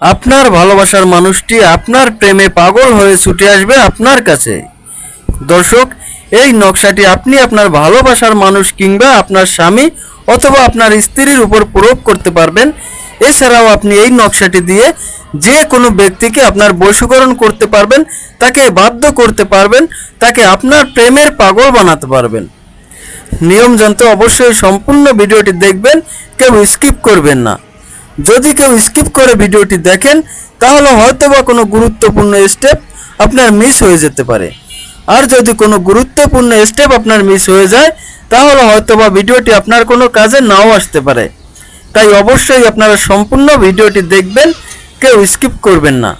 আপনার ভালোবাসার মানুষটি আপনার প্রেমে পাগল হয়ে ছুটে আসবে আপনার কাছে। দর্শক, এই নকশাটি আপনি আপনার ভালোবাসার মানুষ কিংবা আপনার স্বামী অথবা আপনার স্ত্রীর উপর প্রয়োগ করতে পারবেন। এছাড়াও আপনি এই নকশাটি দিয়ে যে কোনো ব্যক্তিকে আপনার বশীকরণ করতে পারবেন, তাকে বাধ্য করতে পারবেন, তাকে আপনার প্রেমের পাগল বানাতে পারবেন। নিয়ম জানতে অবশ্যই সম্পূর্ণ ভিডিওটি দেখবেন, কেউ স্কিপ করবেন না। যদি কেউ স্কিপ করে ভিডিওটি দেখেন, তাহলে হয়তো বা কোনো গুরুত্বপূর্ণ স্টেপ আপনার মিস হয়ে যেতে পারে। আর যদি কোনো গুরুত্বপূর্ণ স্টেপ আপনার মিস হয়ে যায়, তাহলে হয়তো বা ভিডিওটি আপনার কোনো কাজে নাও আসতে পারে। তাই অবশ্যই আপনারা সম্পূর্ণ ভিডিওটি দেখবেন, কেউ স্কিপ করবেন না।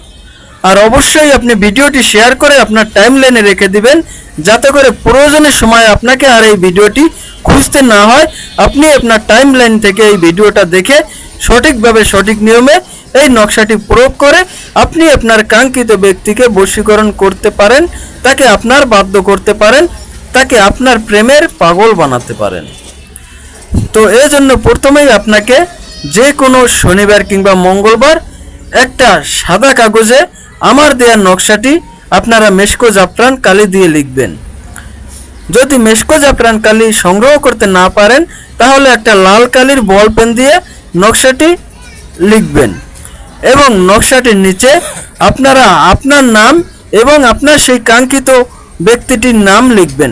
আর অবশ্যই আপনি ভিডিওটি শেয়ার করে আপনার টাইম লাইনে রেখে দিবেন, যাতে করে প্রয়োজনের সময় আপনাকে আর এই ভিডিওটি খুঁজতে না হয়। আপনি আপনার টাইম লাইন থেকে এই ভিডিওটা দেখে সঠিকভাবে সঠিক নিয়মে এই নকশাটি প্রয়োগ করে আপনি আপনার কাঙ্ক্ষিত ব্যক্তিকে বশীকরণ করতে পারেন, তাকে আপনার বাধ্য করতে পারেন, তাকে আপনার প্রেমের পাগল বানাতে পারেন। তো এই জন্য প্রথমেই আপনাকে যে কোনো শনিবার কিংবা মঙ্গলবার একটা সাদা কাগজে আমার দেয়া নকশাটি আপনারা মেশকো জাফরান কালি দিয়ে লিখবেন। যদি মেশকো জাফরান কালি সংগ্রহ করতে না পারেন, তাহলে একটা লাল কালির বল পেন দিয়ে নকশাটি লিখবেন এবং নকশাটির নিচে আপনারা আপনার নাম এবং আপনার সেই কাঙ্ক্ষিত ব্যক্তিটির নাম লিখবেন।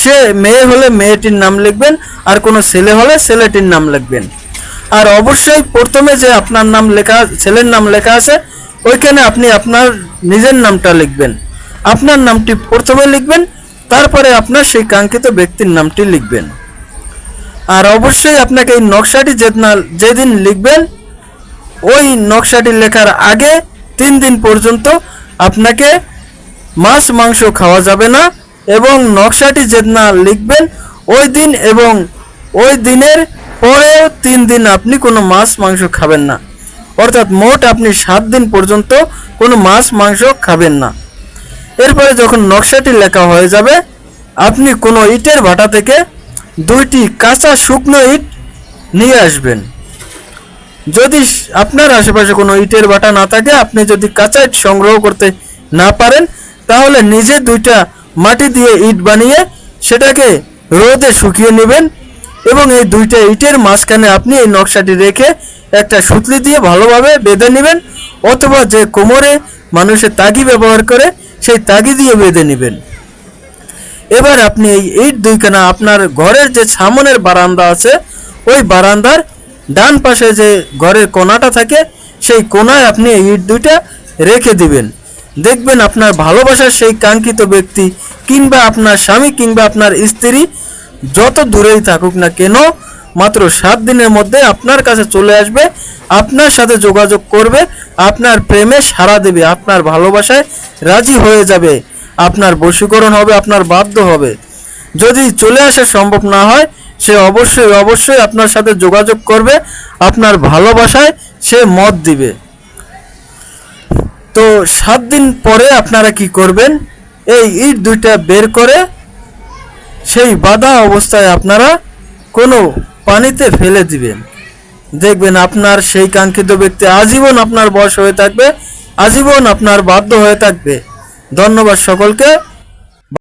সে মেয়ে হলে মেয়েটির নাম লিখবেন, আর কোনো ছেলে হলে ছেলেটির নাম লিখবেন। আর অবশ্যই প্রথমে যে আপনার নাম লেখা, ছেলের নাম লেখা আছে, ওইখানে আপনি আপনার নিজের নামটা লিখবেন। আপনার নামটি প্রথমে লিখবেন, তারপরে আপনার সেই কাঙ্ক্ষিত ব্যক্তির নামটি লিখবেন। আর অবশ্যই আপনাকে এই নকশাটি যেদিন যেদিন লিখবেন, ওই নকশাটি লেখার আগে তিন দিন পর্যন্ত আপনাকে মাছ, মাংস খাওয়া যাবে না এবং নকশাটি যেদিন লিখবেন, ওই দিন এবং ওই দিনের পরেও তিন দিন আপনি কোনো মাছ, মাংস খাবেন না। অর্থাৎ মোট আপনি সাত দিন পর্যন্ত কোনো মাছ, মাংস খাবেন না। এরপরে যখন নকশাটি লেখা হয়ে যাবে, আপনি কোনো ইটের ভাটা থেকে দুইটি কাঁচা শুকনো ইট নিয়ে আসবেন। যদি আপনার আশেপাশে কোনো ইটের বাটা না থাকে, আপনি যদি কাঁচা ইট সংগ্রহ করতে না পারেন, তাহলে নিজে দুইটা মাটি দিয়ে ইট বানিয়ে সেটাকে রোদে শুকিয়ে নেবেন এবং এই দুইটা ইটের মাঝখানে আপনি এই নকশাটি রেখে একটা সুতলি দিয়ে ভালোভাবে বেঁধে নেবেন অথবা যে কোমরে মানুষের তাগি ব্যবহার করে, সেই তাগি দিয়ে বেঁধে নেবেন। এবার আপনি এই ইট দুইখানা আপনার ঘরের যে সামনের বারান্দা আছে, ওই বারান্দার ডান পাশে যে ঘরের কোনাটা থাকে, সেই কোনায় আপনি এই ইট দুইটা রেখে দিবেন। দেখবেন আপনার ভালোবাসার সেই কাঙ্ক্ষিত ব্যক্তি কিংবা আপনার স্বামী কিংবা আপনার স্ত্রী যত দূরেই থাকুক না কেন, মাত্র সাত দিনের মধ্যে আপনার কাছে চলে আসবে, আপনার সাথে যোগাযোগ করবে, আপনার প্রেমে সাড়া দেবে, আপনার ভালোবাসায় রাজি হয়ে যাবে। আপনার বশীকরণ হবে, আপনার বাধ্য হবে। যদি চলে আসা সম্ভব না হয়, সে অবশ্যই অবশ্যই আপনার সাথে যোগাযোগ করবে, আপনার ভালোবাসায় সে মত দিবে। তো সাত দিন পরে আপনারা কি করবেন? এই ইট দুইটা বের করে সেই বাধা অবস্থায় আপনারা কোনো পানিতে ফেলে দিবেন। দেখবেন আপনার সেই কাঙ্ক্ষিত ব্যক্তি আজীবন আপনার বয়স হয়ে থাকবে, আজীবন আপনার বাধ্য হয়ে থাকবে। ধন্যবাদ সকলকে।